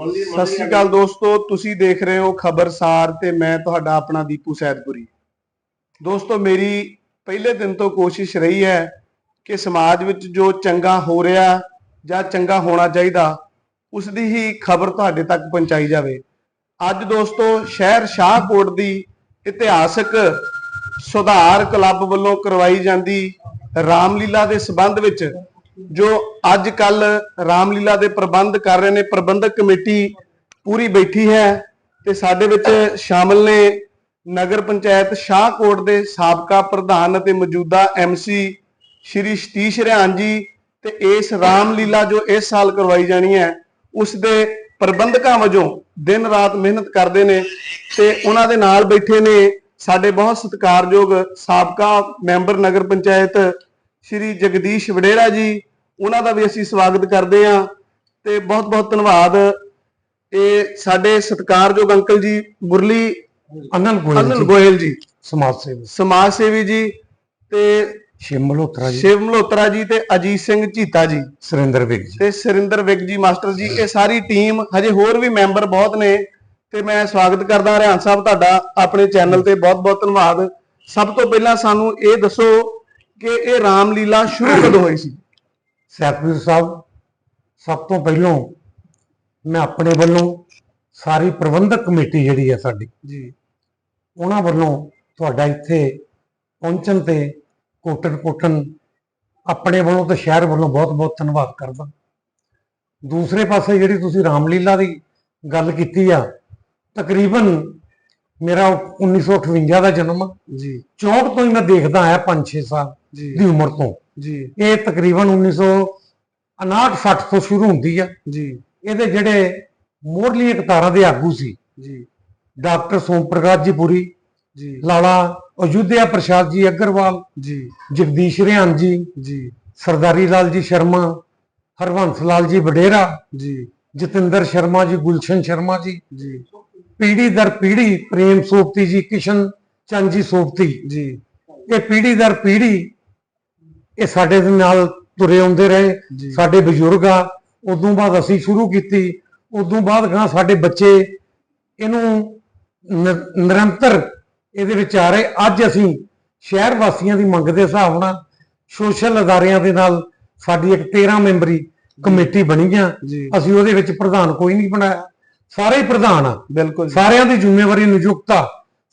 ਸਤਿ ਸ਼੍ਰੀ ਅਕਾਲ ਦੋਸਤੋ ਤੁਸੀਂ ਦੇਖ ਰਹੇ ਹੋ ਖਬਰਸਾਰ ਤੇ ਮੈਂ ਤੁਹਾਡਾ ਆਪਣਾ ਦੀਪੂ ਸੈਦਪੁਰੀ। ਦੋਸਤੋ ਮੇਰੀ ਪਹਿਲੇ ਦਿਨ ਤੋਂ ਕੋਸ਼ਿਸ਼ ਰਹੀ ਹੈ ਕਿ ਸਮਾਜ ਵਿੱਚ ਜੋ ਚੰਗਾ ਹੋ ਰਿਹਾ ਜਾਂ ਚੰਗਾ ਹੋਣਾ ਚਾਹੀਦਾ ਉਸ ਦੀ ਹੀ ਖਬਰ ਤੁਹਾਡੇ ਤੱਕ ਪਹੁੰਚਾਈ ਜਾਵੇ। ਅੱਜ ਦੋਸਤੋ ਸ਼ਹਿਰ ਸ਼ਾਹਕੋਟ ਦੀ ਇਤਿਹਾਸਕ ਸੁਧਾਰ ਕਲੱਬ ਵੱਲੋਂ ਕਰਵਾਈ ਜਾਂਦੀ ਰਾਮਲੀਲਾ ਦੇ ਸਬੰਧ ਵਿੱਚ ਜੋ ਅੱਜ ਕੱਲ ਰਾਮਲੀਲਾ ਦੇ ਪ੍ਰਬੰਧ ਕਰ ਰਹੇ ਨੇ, ਪ੍ਰਬੰਧਕ ਕਮੇਟੀ ਪੂਰੀ ਬੈਠੀ ਹੈ ਤੇ ਸਾਡੇ ਵਿੱਚ ਸ਼ਾਮਲ ਨੇ ਨਗਰ ਪੰਚਾਇਤ ਸ਼ਾਹਕੋਟ ਦੇ ਸਾਬਕਾ ਪ੍ਰਧਾਨ ਅਤੇ ਮੌਜੂਦਾ ਐਮਸੀ ਸ਼੍ਰੀ ਸਤੀਸ਼ ਰਿਆਨ ਜੀ ਤੇ ਇਸ ਰਾਮਲੀਲਾ ਜੋ ਇਸ ਸਾਲ ਕਰਵਾਈ ਜਾਣੀ ਹੈ, ਉਸ ਦੇ ਪ੍ਰਬੰਧਕਾਂ ਵਜੋਂ ਦਿਨ ਰਾਤ ਮਿਹਨਤ ਕਰਦੇ ਨੇ ਤੇ ਉਹਨਾਂ ਦੇ ਨਾਲ ਬੈਠੇ ਨੇ ਸਾਡੇ ਬਹੁਤ ਸਤਿਕਾਰਯੋਗ ਸਾਬਕਾ ਮੈਂਬਰ ਨਗਰ ਪੰਚਾਇਤ ਸ਼੍ਰੀ ਜਗਦੀਸ਼ ਵਡੇਰਾ ਜੀ ਉਹਨਾਂ ਦਾ ਵੀ ਅਸੀਂ ਸਵਾਗਤ ਕਰਦੇ ਹਾਂ ਤੇ ਬਹੁਤ ਬਹੁਤ ਧੰਨਵਾਦ। ਇਹ ਸਾਡੇ ਸਤਿਕਾਰਯੋਗ ਅੰਕਲ ਜੀ ਮੁਰਲੀ ਅਨਲ ਗੋਇਲ ਅਨਲ ਜੀ ਗੋਇਲ ਜੀ। ਸਮਾਜ ਸੇਵੀ। ਸਮਾਜ ਸੇਵੀ ਜੀ ਤੇ ਸ਼ਿਵ ਜੀ। ਸ਼ਿਵ ਜੀ ਤੇ ਅਜੀਤ ਸਿੰਘ ਝੀਤਾ ਜੀ। ਸੁਰਿੰਦਰ ਵਿਗ ਜੀ। ਤੇ ਸੁਰਿੰਦਰ ਵਿਗ ਜੀ ਮਾਸਟਰ ਜੀ ਇਹ ਸਾਰੀ ਟੀਮ ਹਜੇ ਹੋਰ ਵੀ ਮੈਂਬਰ ਬਹੁਤ ਨੇ ਤੇ ਮੈਂ ਸਵਾਗਤ ਕਰਦਾ ਹਰਿਆਣ ਸਾਹਿਬ ਤੁਹਾਡਾ ਆਪਣੇ ਚੈਨਲ ਤੇ ਬਹੁਤ ਬਹੁਤ ਧੰਨਵਾਦ। ਸਭ ਤੋਂ ਪਹਿਲਾਂ ਸਾਨੂੰ ਇਹ ਦੱਸੋ ਕਿ ਇਹ ਰਾਮਲੀਲਾ ਸ਼ੁਰੂ ਕਦੋਂ ਹੋਈ ਸੀ? ਸੈਤਵੀਰ ਸਾਹਿਬ ਸਭ ਤੋਂ ਪਹਿਲਾਂ ਮੈਂ ਆਪਣੇ ਵੱਲੋਂ ਸਾਰੀ ਪ੍ਰਬੰਧਕ ਕਮੇਟੀ ਜਿਹੜੀ ਹੈ ਸਾਡੀ ਜੀ। ਉਹਨਾਂ ਵੱਲੋਂ ਤੁਹਾਡਾ ਇੱਥੇ ਪਹੁੰਚਣ ਤੇ ਕੋਟਨ ਕੋਟਨ ਆਪਣੇ ਵੱਲੋਂ ਤੇ ਸ਼ਹਿਰ ਵੱਲੋਂ ਬਹੁਤ-ਬਹੁਤ ਧੰਨਵਾਦ ਕਰਦਾ। ਦੂਸਰੇ ਪਾਸੇ ਜਿਹੜੀ ਤੁਸੀਂ ਰਾਮਲੀਲਾ ਦੀ ਗੱਲ ਕੀਤੀ ਆ ਤਕਰੀਬਨ ਮੇਰਾ 1958 ਦਾ ਜਨਮ ਆ। ਜੀ। 64 ਤੋਂ ਹੀ ਮੈਂ ਦੇਖਦਾ ਆਇਆ 5-6 ਸਾਲ। ਦੀ ਉਮਰ ਤੋਂ। ਜੀ। ਇਹ ਤਕਰੀਬਨ 1959 60 ਤੋਂ ਸ਼ੁਰੂ ਹੁੰਦੀ ਆ। ਜੀ। ਇਹਦੇ ਜਿਹੜੇ ਮੋਢਲੀਆਂ ਕਤਾਰਾਂ ਦੇ ਆਗੂ ਸੀ। ਜੀ। ਡਾਕਟਰ ਸੋਮ ਪ੍ਰਕਾਸ਼ ਜੀ ਪੁਰੀ ਜੀ। ਲਾਲਾ ਅਯੁੱਧਿਆ ਪ੍ਰਸਾਦ ਜੀ ਅਗਰਵਾਲ ਜੀ। ਜਗਦੀਸ਼ ਰਿਆਨ ਜੀ ਜੀ। ਸਰਦਾਰੀ ਲਾਲ ਜੀ ਸ਼ਰਮਾ ਹਰਵੰਸ ਲਾਲ ਜੀ ਵਡੇਰਾ ਜੀ। ਜਤਿੰਦਰ ਸ਼ਰਮਾ ਜੀ ਗੁਲਸ਼ਨ ਸ਼ਰਮਾ ਜੀ ਜੀ। ਪੀੜੀ ਦਰ ਪੀੜੀ ਪ੍ਰੇਮ ਸੋਪਤੀ ਜੀ ਕਿਸ਼ਨ ਚੰਦ ਜੀ ਸੋਪਤੀ। ਜੀ। ਇਹ ਪੀੜੀ ਦਰ ਪੀੜੀ ਇਹ ਸਾਡੇ ਦੇ ਨਾਲ ਤੁਰੇ ਆਉਂਦੇ ਰਹੇ ਸਾਡੇ ਬਜ਼ੁਰਗ ਆ ਉਦੋਂ ਬਾਅਦ ਅਸੀਂ ਸ਼ੁਰੂ ਕੀਤੀ ਉਦੋਂ ਬਾਅਦ ਗਾਂ ਸਾਡੇ ਬੱਚੇ ਇਹਨੂੰ ਨਿਰੰਤਰ ਇਹਦੇ ਵਿੱਚ ਆ ਰਹੇ। ਅੱਜ ਅਸੀਂ ਸ਼ਹਿਰ ਵਾਸੀਆਂ ਦੀ ਮੰਗ ਦੇ ਹਿਸਾਬ ਨਾਲ ਸੋਸ਼ਲ ਅਦਾਰਿਆਂ ਦੇ ਨਾਲ ਸਾਡੀ ਇੱਕ 13 ਮੈਂਬਰੀ ਕਮੇਟੀ ਬਣੀ ਆ। ਅਸੀਂ ਉਹਦੇ ਵਿੱਚ ਪ੍ਰਧਾਨ ਕੋਈ ਨਹੀਂ ਬਣਾਇਆ। ਸਾਰੇ ਹੀ ਪ੍ਰਧਾਨ ਆ। ਬਿਲਕੁਲ। ਸਾਰਿਆਂ ਦੀ ਜ਼ਿੰਮੇਵਾਰੀ ਨਿਯੁਕਤ। ਆ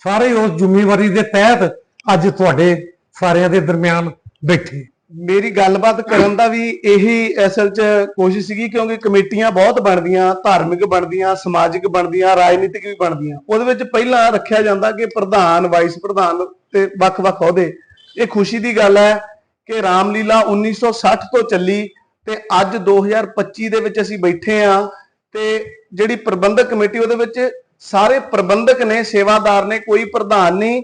ਸਾਰੇ ਉਸ ਜ਼ਿੰਮੇਵਾਰੀ ਦੇ ਤਹਿਤ ਅੱਜ ਤੁਹਾਡੇ ਸਾਰਿਆਂ ਦੇ ਦਰਮਿਆਨ ਬੈਠੇ। ਮੇਰੀ ਗੱਲਬਾਤ ਕਰਨ ਦਾ ਵੀ ਇਹੀ ਅਸਲ 'ਚ ਕੋਸ਼ਿਸ਼ ਸੀਗੀ, ਕਿਉਂਕਿ ਕਮੇਟੀਆਂ ਬਹੁਤ ਬਣਦੀਆਂ, ਧਾਰਮਿਕ ਬਣਦੀਆਂ, ਸਮਾਜਿਕ ਬਣਦੀਆਂ, ਰਾਜਨੀਤਿਕ ਵੀ ਬਣਦੀਆਂ। ਉਹਦੇ ਵਿੱਚ ਪਹਿਲਾਂ ਰੱਖਿਆ ਜਾਂਦਾ ਕਿ ਪ੍ਰਧਾਨ ਵਾਈਸ ਪ੍ਰਧਾਨ ਤੇ ਵੱਖ-ਵੱਖ ਅਹੁਦੇ। ਇਹ ਖੁਸ਼ੀ ਦੀ ਗੱਲ ਹੈ ਕਿ ਰਾਮਲੀਲਾ 1960 ਤੋਂ ਚੱਲੀ ਤੇ ਅੱਜ 2025 ਦੇ ਵਿੱਚ ਅਸੀਂ ਬੈਠੇ ਆ ਤੇ ਜਿਹੜੀ ਪ੍ਰਬੰਧਕ ਕਮੇਟੀ ਉਹਦੇ ਵਿੱਚ ਸਾਰੇ ਪ੍ਰਬੰਧਕ ਨੇ, ਸੇਵਾਦਾਰ ਨੇ, ਕੋਈ ਪ੍ਰਧਾਨ ਨਹੀਂ,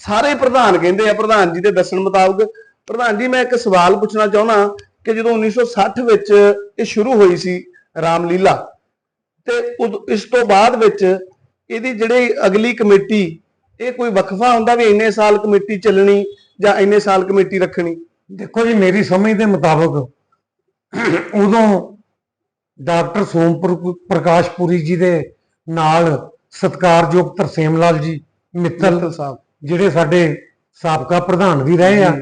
ਸਾਰੇ ਪ੍ਰਧਾਨ ਕਹਿੰਦੇ ਆ, ਪ੍ਰਧਾਨ ਜੀ ਦੇ ਦੱਸਣ ਮੁਤਾਬਕ ਪ੍ਰਧਾਨ ਜੀ ਮੈਂ ਇੱਕ ਸਵਾਲ ਪੁੱਛਣਾ ਚਾਹੁੰਦਾ ਕਿ ਜਦੋਂ 1960 ਵਿੱਚ ਇਹ ਸ਼ੁਰੂ ਹੋਈ ਸੀ ਰਾਮਲੀਲਾ ਤੇ ਉਦ- ਇਸ ਤੋਂ ਬਾਅਦ ਵਿੱਚ ਇਹਦੀ ਜਿਹੜੀ ਅਗਲੀ ਕਮੇਟੀ ਇਹ ਕੋਈ ਵਕਫਾ ਹੁੰਦਾ ਵੀ ਇੰਨੇ ਸਾਲ ਕਮੇਟੀ ਚੱਲਣੀ ਜਾਂ ਇੰਨੇ ਸਾਲ ਕਮੇਟੀ ਰੱਖਣੀ? ਦੇਖੋ ਜੀ ਮੇਰੀ ਸਮਝ ਦੇ ਮੁਤਾਬਕ ਉਦੋਂ ਡਾਕਟਰ ਸੋਮਪੁਰ ਪ੍ਰਕਾਸ਼ ਪੁਰੀ ਜੀ ਦੇ ਨਾਲ ਸਤਕਾਰਯੋਗ ਤਰਸੇਮ ਲਾਲ ਜੀ ਮਿੱਤਲ ਸਾਹਿਬ। ਜਿਹੜੇ ਸਾਡੇ ਸਾਬਕਾ ਪ੍ਰਧਾਨ ਵੀ ਰਹੇ ਆ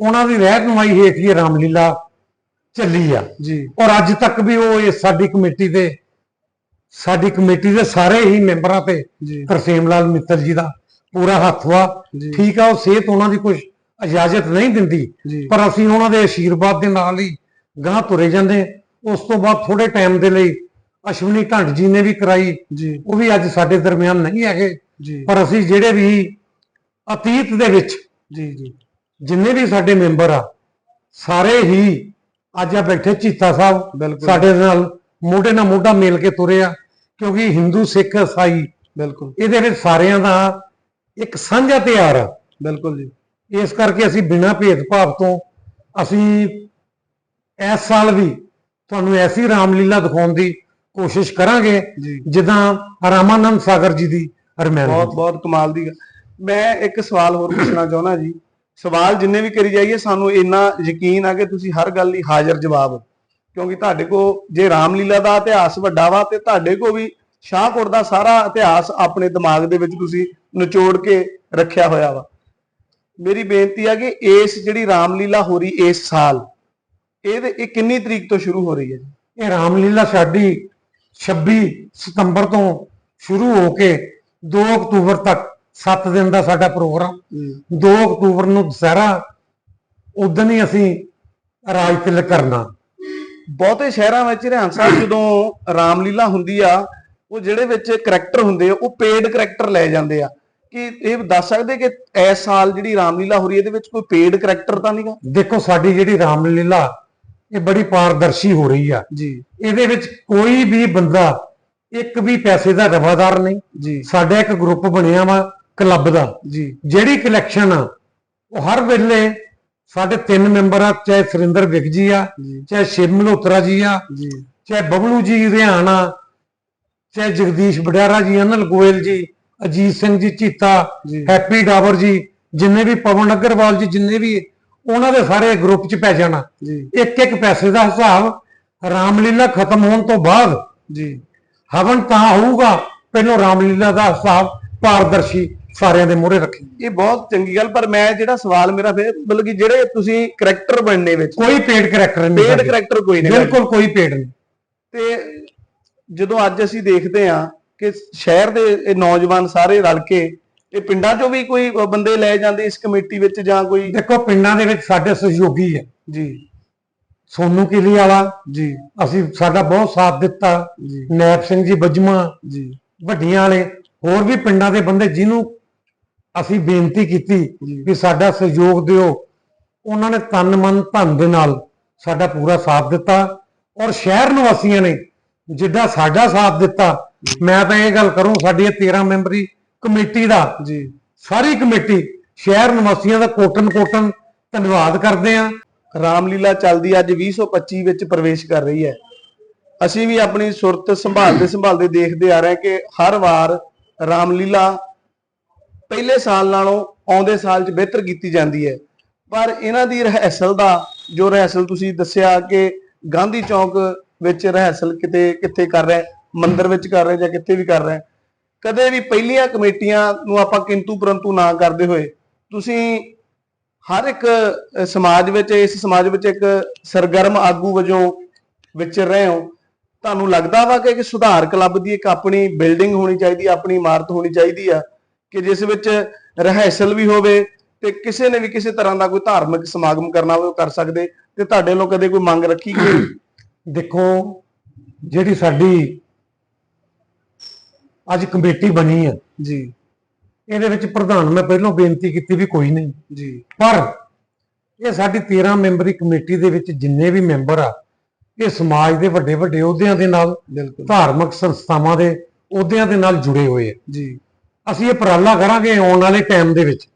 ਉਹਨਾਂ ਦੀ ਰਹਿਨੁਮਾਈ ਹੇਠ ਹੀ ਰਾਮਲੀਲਾ ਚੱਲੀ ਆ। ਜੀ। ਔਰ ਅੱਜ ਤੱਕ ਵੀ ਉਹ ਇਹ ਸਾਡੀ ਕਮੇਟੀ ਦੇ ਸਾਡੀ ਕਮੇਟੀ ਦੇ ਸਾਰੇ ਹੀ ਮੈਂਬਰਾਂ ਤੇ ਤਰਸੇਮ ਲਾਲ ਮਿੱਤਲ ਜੀ ਦਾ ਪੂਰਾ ਹੱਥ ਵਾ। ਠੀਕ ਆ ਉਹ ਸਿਹਤ ਉਹਨਾਂ ਦੀ ਕੁਝ ਇਜਾਜ਼ਤ ਨਹੀਂ ਦਿੰਦੀ। ਪਰ ਅਸੀਂ ਉਹਨਾਂ ਦੇ ਆਸ਼ੀਰਵਾਦ ਦੇ ਨਾਲ ਹੀ ਗਾਂ ਤੁਰੇ ਜਾਂਦੇ। ਉਸ ਤੋਂ ਬਾਅਦ ਥੋੜੇ ਟਾਈਮ ਦੇ ਲਈ ਅਸ਼ਵਨੀ ਢੰਡ ਜੀ ਨੇ ਵੀ ਕਰਾਈ। ਉਹ ਵੀ ਅੱਜ ਸਾਡੇ ਦਰਮਿਆਨ ਨਹੀਂ ਹੈਗੇ। ਪਰ ਅਸੀਂ ਜਿਹੜੇ ਵੀ ਅਤੀਤ ਦੇ ਵਿੱਚ ਜੀ ਜੀ। ਜਿੰਨੇ ਵੀ ਸਾਡੇ ਮੈਂਬਰ ਆ ਸਾਰੇ ਹੀ ਅੱਜ ਆ ਬੈਠੇ ਚੀਤਾ ਸਾਹਿਬ ਬਿਲਕੁਲ। ਸਾਡੇ ਨਾਲ ਮੋਢੇ ਨਾਲ ਮੋਢਾ ਮੇਲ ਕੇ ਤੁਰੇ ਆ ਕਿਉਂਕਿ ਹਿੰਦੂ ਸਿੱਖ ਈਸਾਈ ਬਿਲਕੁਲ। ਇਹਦੇ ਵਿੱਚ ਸਾਰਿਆਂ ਦਾ ਇੱਕ ਸਾਂਝਾ ਤਿਉਹਾਰ ਆ। ਬਿਲਕੁਲ ਜੀ। ਇਸ ਕਰਕੇ ਅਸੀਂ ਬਿਨਾਂ ਭੇਦਭਾਵ ਤੋਂ ਅਸੀਂ ਇਸ ਸਾਲ ਵੀ ਤੁਹਾਨੂੰ ਐਸੀ ਰਾਮਲੀਲਾ ਦਿਖਾਉਣ ਦੀ ਕੋਸ਼ਿਸ਼ ਕਰਾਂਗੇ ਜੀ। ਜਿੱਦਾਂ ਰਾਮਾਨੰਦ ਸਾਗਰ ਜੀ ਦੀ ਰਮਾਇਣ ਬਹੁਤ ਬਹੁਤ ਕਮਾਲ ਦੀ ਗੱਲ। ਮੈਂ ਇੱਕ ਸਵਾਲ ਹੋਰ ਪੁੱਛਣਾ ਚਾਹੁੰਦਾ ਜੀ। ਸਵਾਲ ਜਿੰਨੇ ਵੀ ਕਰੀ ਜਾਈਏ, ਸਾਨੂੰ ਇੰਨਾ ਯਕੀਨ ਆ ਕਿ ਤੁਸੀਂ ਹਰ ਗੱਲ ਲਈ ਹਾਜ਼ਰ ਜਵਾਬ ਕਿਉਂਕਿ ਤੁਹਾਡੇ ਕੋ ਜੇ ਰਾਮਲੀਲਾ ਦਾ ਇਤਿਹਾਸ ਵੱਡਾ ਵਾ ਤੇ ਤੁਹਾਡੇ ਕੋ ਵੀ ਸ਼ਾਹਕੋਟ ਦਾ ਸਾਰਾ ਇਤਿਹਾਸ ਆਪਣੇ ਦਿਮਾਗ ਦੇ ਵਿੱਚ ਤੁਸੀਂ ਨਿਚੋੜ ਕੇ ਰੱਖਿਆ ਹੋਇਆ ਵਾ। ਮੇਰੀ ਬੇਨਤੀ ਆ ਕਿ ਇਸ ਜਿਹੜੀ ਰਾਮਲੀਲਾ ਹੋ ਰਹੀ ਇਸ ਸਾਲ ਇਹ ਇਹ ਕਿੰਨੀ ਤਰੀਕ ਤੋਂ ਸ਼ੁਰੂ ਹੋ ਰਹੀ ਹੈ ਜੀ? ਇਹ ਰਾਮਲੀਲਾ ਸਾਡੀ 26 ਸਤੰਬਰ ਤੋਂ ਸ਼ੁਰੂ ਹੋ ਕੇ 2 ਅਕਤੂਬਰ ਤੱਕ 7 ਦਿਨ ਦਾ ਸਾਡਾ ਪ੍ਰੋਗਰਾਮ। 2 ਅਕਤੂਬਰ ਨੂੰ ਦੁਸਹਿਰਾ ਉਦੋਂ ਹੀ ਅਸੀਂ ਰਾਜ ਤਿਲਕ ਕਰਨਾ। ਬਹੁਤੇ ਸ਼ਹਿਰਾਂ ਵਿੱਚ ਰਿਆਨ ਸਾਹਿਬ ਜਦੋਂ ਰਾਮਲੀਲਾ ਹੁੰਦੀ ਆ ਉਹ ਜਿਹੜੇ ਵਿੱਚ ਕਰੈਕਟਰ ਹੁੰਦੇ ਆ ਉਹ ਪੇਡ ਕਰੈਕਟਰ ਲੈ ਜਾਂਦੇ ਆ। ਕਿ ਇਹ ਦੱਸ ਸਕਦੇ ਕਿ ਇਸ ਸਾਲ ਜਿਹੜੀ ਰਾਮਲੀਲਾ ਹੋ ਰਹੀ ਹੈ ਇਹਦੇ ਵਿੱਚ ਕੋਈ ਪੇਡ ਕਰੈਕਟਰ ਤਾਂ ਨਹੀਂਗਾ ਦੇਖੋ ਸਾਡੀ ਜਿਹੜੀ ਰਾਮਲੀਲਾ ਇਹ ਬੜੀ ਪਾਰਦਰਸ਼ੀ ਹੋ ਰਹੀ ਆ। ਜੀ। ਇਹਦੇ ਵਿੱਚ ਕੋਈ ਵੀ ਬੰਦਾ ਇੱਕ ਵੀ ਪੈਸੇ ਦਾ ਰਵਾਦਾਰ ਨਹੀਂ। ਜੀ। ਸਾਡਾ ਇੱਕ ਗਰੁੱਪ ਬਣਿਆ ਵਾ ਕਲੱਬ ਦਾ ਜੀ। ਜਿਹੜੀ ਕਲੈਕਸ਼ਨ ਆ ਉਹ ਹਰ ਵੇਲੇ ਸਾਡੇ ਤਿੰਨ ਮੈਂਬਰ ਆ ਚਾਹੇ ਸੁਰਿੰਦਰ ਵਿਕ ਜੀ ਆ ਚਾਹੇ ਸ਼ਿਵ ਮਲਹੋਤਰਾ ਜੀ ਆ ਜੀ। ਚਾਹੇ ਬਬਲੂ ਜੀ ਰਿਹਾਣਾ ਚਾਹੇ ਜਗਦੀਸ਼ ਬਡਿਆਰਾ ਜੀ ਅਨਲ ਗੋਇਲ ਜੀ ਅਜੀਤ ਸਿੰਘ ਜੀ ਚੀਤਾ ਹੈਪੀ ਡਾਵਰ ਜੀ ਜਿੰਨੇ ਵੀ ਪਵਨ ਅਗਰਵਾਲ ਜੀ ਜਿੰਨੇ ਵੀ ਉਹਨਾਂ ਦੇ ਸਾਰੇ ਗਰੁੱਪ 'ਚ ਪੈ ਜਾਣਾ। ਇੱਕ ਇੱਕ ਪੈਸੇ ਦਾ ਹਿਸਾਬ ਰਾਮਲੀਲਾ ਖਤਮ ਹੋਣ ਤੋਂ ਬਾਅਦ ਜੀ। ਹਵਨ ਤਾਂ ਹੋਊਗਾ ਪਹਿਲਾਂ ਰਾਮਲੀਲਾ ਦਾ ਹਿਸਾਬ ਪਾਰਦਰਸ਼ੀ ਸਾਰਿਆਂ ਦੇ ਮੂਹਰੇ ਰੱਖੀ। ਇਹ ਬਹੁਤ ਚੰਗੀ ਗੱਲ ਪਰ ਮੈਂ ਜਿਹੜਾ ਸਵਾਲ ਮੇਰਾ ਫਿਰ ਮਤਲਬ ਕਿ ਜਿਹੜੇ ਤੁਸੀਂ ਕਰੈਕਟਰ ਬਣਨੇ ਵਿੱਚ ਕੋਈ ਪੇਡ ਕਰੈਕਟਰ ਨਹੀਂ ਪੇਡ। ਕਰੈਕਟਰ ਕੋਈ ਨਹੀਂ। ਬਿਲਕੁਲ ਕੋਈ ਪੇਡ ਨਹੀਂ। ਤੇ ਜਦੋਂ ਅੱਜ ਅਸੀਂ ਦੇਖਦੇ ਹਾਂ ਕਿ ਸ਼ਹਿਰ ਦੇ ਇਹ ਨੌਜਵਾਨ ਸਾਰੇ ਰਲ ਕੇ ਇਹ ਪਿੰਡਾਂ ਚੋਂ ਵੀ ਕੋਈ ਬੰਦੇ ਲੈ ਜਾਂਦੇ ਇਸ ਕਮੇਟੀ ਵਿੱਚ ਜਾਂ ਕੋਈ? ਦੇਖੋ ਪਿੰਡਾਂ ਦੇ ਵਿੱਚ ਸਾਡੇ ਸਹਿਯੋਗੀ ਹੈ। ਜੀ। ਸੋਨੂ ਕਿਲੀ ਵਾਲਾ ਜੀ। ਅਸੀਂ ਸਾਡਾ ਬਹੁਤ ਸਾਥ ਦਿੱਤਾ। ਜੀ। ਨੈਬ ਸਿੰਘ ਜੀ ਬੱਜਮਾ ਜੀ। ਵੱਡੀਆਂ ਵਾਲੇ ਹੋਰ ਵੀ ਪਿੰਡਾਂ ਦੇ ਬੰਦੇ ਜਿਹਨੂੰ ਅਸੀਂ ਬੇਨਤੀ ਕੀਤੀ। ਕਿ ਸਾਡਾ ਸਹਿਯੋਗ ਦਿਓ। ਉਹਨਾਂ ਨੇ ਤਨ ਮਨ ਧਨ ਦੇ ਨਾਲ ਸਾਡਾ ਪੂਰਾ ਸਾਥ ਦਿੱਤਾ ਔਰ ਸ਼ਹਿਰ ਨਿਵਾਸੀਆਂ ਨੇ ਜਿੱਦਾਂ ਸਾਡਾ ਸਾਥ ਦਿੱਤਾ ਮੈਂ ਤਾਂ ਇਹ ਗੱਲ ਕਰੂੰ ਸਾਡੀ ਇਹ 13 ਮੈਂਬਰੀ ਕਮੇਟੀ ਦਾ ਜੀ। ਸਾਰੀ ਕਮੇਟੀ ਸ਼ਹਿਰ ਨਿਵਾਸੀਆਂ ਦਾ ਕੋਟਨ ਕੋਟਨ ਧੰਨਵਾਦ ਕਰਦੇ ਆ ਰਾਮਲੀਲਾ ਚੱਲਦੀ ਅੱਜ 2025 ਵਿੱਚ ਪ੍ਰਵੇਸ਼ ਕਰ ਰਹੀ ਹੈ। ਅਸੀਂ ਵੀ ਆਪਣੀ ਸੁਰਤ ਸੰਭਾਲਦੇ ਸੰਭਾਲਦੇ ਦੇਖਦੇ ਆ ਰਹੇ ਕਿ ਹਰ ਵਾਰ ਰਾਮਲੀਲਾ ਪਹਿਲੇ ਸਾਲ ਨਾਲੋਂ ਆਉਂਦੇ ਸਾਲ 'ਚ ਬਿਹਤਰ ਕੀਤੀ ਜਾਂਦੀ ਹੈ। ਪਰ ਇਹਨਾਂ ਦੀ ਰਹਿਸਲ ਦਾ, ਜੋ ਰਹਿਸਲ ਤੁਸੀਂ ਦੱਸਿਆ ਕਿ ਗਾਂਧੀ ਚੌਕ ਵਿੱਚ ਰਹਿਸਲ ਕਿਤੇ, ਕਿੱਥੇ ਕਰ ਰਿਹਾ ਮੰਦਿਰ ਵਿੱਚ ਕਰ ਰਹੇ ਜਾਂ ਕਿੱਥੇ ਵੀ ਕਰ ਰਿਹਾ ਕਦੇ ਵੀ ਪਹਿਲੀਆਂ ਕਮੇਟੀਆਂ ਨੂੰ ਆਪਾਂ ਕਿੰਤੂ ਪਰੰਤੂ ਨਾ ਕਰਦੇ ਹੋਏ, ਤੁਸੀਂ ਹਰ ਇੱਕ ਸਮਾਜ ਵਿੱਚ, ਇਸ ਸਮਾਜ ਵਿੱਚ ਇੱਕ ਸਰਗਰਮ ਆਗੂ ਵਜੋਂ ਵਿਚਰ ਰਹੇ ਹੋ, ਤੁਹਾਨੂੰ ਲੱਗਦਾ ਵਾ ਕਿ ਇੱਕ ਸੁਧਾਰ ਕਲੱਬ ਦੀ ਇੱਕ ਆਪਣੀ ਬਿਲਡਿੰਗ ਹੋਣੀ ਚਾਹੀਦੀ ਹੈ, ਆਪਣੀ ਇਮਾਰਤ ਹੋਣੀ ਚਾਹੀਦੀ ਆ ਕਿ ਜਿਸ ਵਿੱਚ ਰਹਿਸਲ ਵੀ ਹੋਵੇ ਤੇ ਕਿਸੇ ਨੇ ਵੀ ਕਿਸੇ ਤਰ੍ਹਾਂ ਦਾ ਕੋਈ ਧਾਰਮਿਕ ਸਮਾਗਮ ਕਰਨਾ ਹੋਵੇ ਉਹ ਕਰ ਸਕਦੇ ਤੇ ਤੁਹਾਡੇ ਵੱਲੋਂ ਕਦੇ ਕੋਈ ਮੰਗ ਰੱਖੀ ਗਈ ਦੇਖੋ ਜਿਹੜੀ ਸਾਡੀ ਅੱਜ ਕਮੇਟੀ ਬਣੀ ਹੈ ਜੀ। ਇਹਦੇ ਵਿੱਚ ਪ੍ਰਧਾਨ ਮੈਂ ਪਹਿਲਾਂ ਬੇਨਤੀ ਕੀਤੀ ਵੀ ਕੋਈ ਨਹੀਂ। ਜੀ। ਪਰ ਇਹ ਸਾਡੀ 13 ਮੈਂਬਰੀ ਕਮੇਟੀ ਦੇ ਵਿੱਚ ਜਿੰਨੇ ਵੀ ਮੈਂਬਰ ਆ ਇਹ ਸਮਾਜ ਦੇ ਵੱਡੇ ਵੱਡੇ ਅਹੁਦਿਆਂ ਦੇ ਨਾਲ ਬਿਲਕੁਲ। ਧਾਰਮਿਕ ਸੰਸਥਾਵਾਂ ਦੇ ਅਹੁਦਿਆਂ ਦੇ ਨਾਲ ਜੁੜੇ ਹੋਏ ਆ। ਜੀ। ਅਸੀਂ ਇਹ ਉਪਰਾਲਾ ਕਰਾਂਗੇ ਆਉਣ ਵਾਲੇ ਟਾਈਮ ਦੇ ਵਿੱਚ।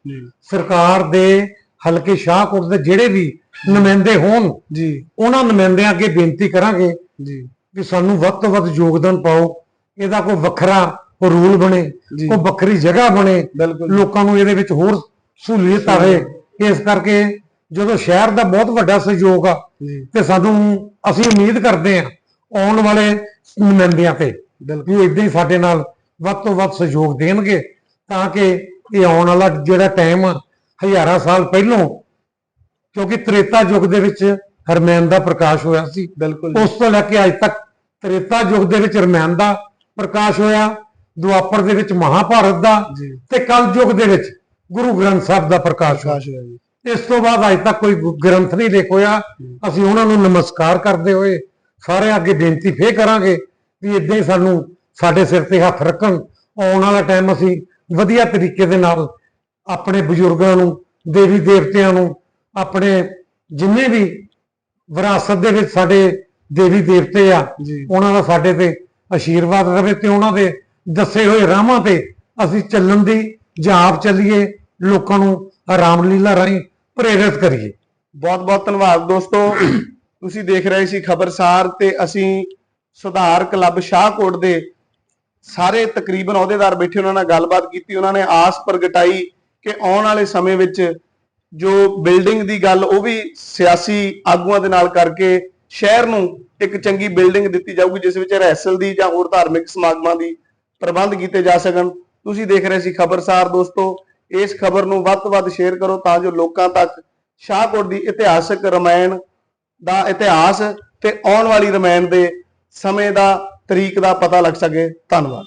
ਸਰਕਾਰ ਦੇ ਹਲਕੇ ਸ਼ਾਹਕੋਟ ਦੇ ਜਿਹੜੇ ਵੀ ਨੁਮਾਇੰਦੇ ਹੋਣ ਜੀ। ਉਹਨਾਂ ਨੁਮਾਇੰਦਿਆਂ ਅੱਗੇ ਬੇਨਤੀ ਕਰਾਂਗੇ ਜੀ। ਕਿ ਸਾਨੂੰ ਵੱਧ ਤੋਂ ਵੱਧ ਯੋਗਦਾਨ ਪਾਓ ਇਹਦਾ ਕੋਈ ਵੱਖਰਾ ਰੂਲ ਬਣੇ। ਕੋਈ ਵੱਖਰੀ ਜਗ੍ਹਾ ਬਣੇ ਬਿਲਕੁਲ ਲੋਕਾਂ ਨੂੰ ਇਹਦੇ ਵਿੱਚ ਹੋਰ ਸਹੂਲੀਅਤ ਆਵੇ। ਇਸ ਕਰਕੇ ਜਦੋਂ ਸ਼ਹਿਰ ਦਾ ਬਹੁਤ ਵੱਡਾ ਸਹਿਯੋਗ ਆ ਤੇ ਸਾਨੂੰ ਅਸੀਂ ਉਮੀਦ ਕਰਦੇ ਹਾਂ ਆਉਣ ਵਾਲੇ ਨੁਮਾਇੰਦਿਆਂ ਤੇ ਬਿਲਕੁਲ। ਵੀ ਇਦਾਂ ਹੀ ਸਾਡੇ ਨਾਲ ਵੱਧ ਤੋਂ ਵੱਧ ਸਹਿਯੋਗ ਦੇਣਗੇ ਤਾਂ ਕਿ ਇਹ ਆਉਣ ਵਾਲਾ ਜਿਹੜਾ ਟਾਈਮ ਹਜ਼ਾਰਾਂ ਸਾਲ ਪਹਿਲੋਂ ਕਿਉਂਕਿ ਤ੍ਰੇਤਾ ਯੁੱਗ ਦੇ ਵਿੱਚ ਹਰਮੈਨ ਦਾ ਪ੍ਰਕਾਸ਼ ਹੋਇਆ ਸੀ। ਬਿਲਕੁਲ ਉਸ ਤੋਂ ਲੈ ਕੇ ਅੱਜ ਤੱਕ ਤ੍ਰੇਤਾ ਯੁੱਗ ਦੇ ਵਿੱਚ ਰਮਾਇਣ ਦਾ ਪ੍ਰਕਾਸ਼ ਹੋਇਆ ਦੁਆਪਰ ਦੇ ਵਿੱਚ ਮਹਾਭਾਰਤ ਦਾ ਤੇ ਕਲ ਯੁੱਗ ਦੇ ਵਿੱਚ ਗੁਰੂ ਗ੍ਰੰਥ ਸਾਹਿਬ ਦਾ ਪ੍ਰਕਾਸ਼ ਹੋਇਆ। ਇਸ ਤੋਂ ਬਾਅਦ ਅੱਜ ਤੱਕ ਕੋਈ ਗ੍ਰੰਥ ਨਹੀਂ ਲਿਖ ਹੋਇਆ ਅਸੀਂ ਉਹਨਾਂ ਨੂੰ ਨਮਸਕਾਰ ਕਰਦੇ ਹੋਏ ਸਾਰੇ ਅੱਗੇ ਬੇਨਤੀ ਫੇਰ ਕਰਾਂਗੇ ਵੀ ਇਦਾਂ ਹੀ ਸਾਨੂੰ ਸਾਡੇ ਸਿਰ ਤੇ ਹੱਥ ਰੱਖਣ ਆਉਣ ਵਾਲਾ ਟਾਈਮ ਅਸੀਂ ਵਧੀਆ ਤਰੀਕੇ ਦੇ ਨਾਲ ਆਪਣੇ ਬਜ਼ੁਰਗਾਂ ਨੂੰ ਦੇਵੀ ਦੇਵਤਿਆਂ ਨੂੰ ਆਪਣੇ ਜਿੰਨੇ ਵੀ ਵਿਰਾਸਤ ਦੇ ਵਿੱਚ ਸਾਡੇ ਦੇਵੀ ਦੇਵਤੇ ਆ ਉਹਨਾਂ ਦਾ ਸਾਡੇ ਤੇ ਆਸ਼ੀਰਵਾਦ ਰਵੇ ਤੇ ਉਹਨਾਂ ਦੇ ਦੱਸੇ ਹੋਏ ਰਾਹਾਂ ਤੇ ਅਸੀਂ ਚੱਲਣ ਦੀ ਜਾਂ ਆਪ ਚੱਲੀਏ ਲੋਕਾਂ ਨੂੰ ਰਾਮਲੀਲਾ ਰਾਹੀਂ ਪ੍ਰੇਰਿਤ ਕਰੀਏ। ਬਹੁਤ ਬਹੁਤ ਧੰਨਵਾਦ ਦੋਸਤੋ। ਤੁਸੀਂ ਦੇਖ ਰਹੇ ਸੀ ਖਬਰਸਾਰ ਤੇ ਅਸੀਂ ਸੁਧਾਰ ਕਲੱਬ ਸ਼ਾਹਕੋਟ ਦੇ ਸਾਰੇ ਤਕਰੀਬਨ ਅਹੁਦੇਦਾਰ ਬੈਠੇ, ਉਹਨਾਂ ਨਾਲ ਗੱਲਬਾਤ ਕੀਤੀ, ਉਹਨਾਂ ਨੇ ਆਸ ਪ੍ਰਗਟਾਈ ਕਿ ਆਉਣ ਵਾਲੇ ਸਮੇਂ ਵਿੱਚ ਜੋ ਬਿਲਡਿੰਗ ਦੀ ਗੱਲ, ਉਹ ਵੀ ਸਿਆਸੀ ਆਗੂਆਂ ਦੇ ਨਾਲ ਕਰਕੇ ਸ਼ਹਿਰ ਨੂੰ ਇੱਕ ਚੰਗੀ ਬਿਲਡਿੰਗ ਦਿੱਤੀ ਜਾਊਗੀ, ਜਿਸ ਵਿੱਚ ਰਹਿਸਲ ਦੀ ਜਾਂ ਹੋਰ ਧਾਰਮਿਕ ਸਮਾਗਮਾਂ ਦੀ ਪ੍ਰਬੰਧ ਕੀਤੇ ਜਾ ਸਕਣ। ਤੁਸੀਂ ਦੇਖ ਰਹੇ ਸੀ ਖਬਰਸਾਰ ਦੋਸਤੋ, ਇਸ ਖਬਰ ਨੂੰ ਵੱਧ ਤੋਂ ਵੱਧ ਸ਼ੇਅਰ ਕਰੋ ਤਾਂ ਜੋ ਲੋਕਾਂ ਤੱਕ ਸ਼ਾਹਕੋਟ ਦੀ ਇਤਿਹਾਸਕ ਰਮਾਇਣ ਦਾ ਇਤਿਹਾਸ ਤੇ ਆਉਣ ਵਾਲੀ ਰਮਾਇਣ ਦੇ ਸਮੇਂ ਦਾ ਤਰੀਕ ਦਾ ਪਤਾ ਲੱਗ ਸਕੇ। ਧੰਨਵਾਦ।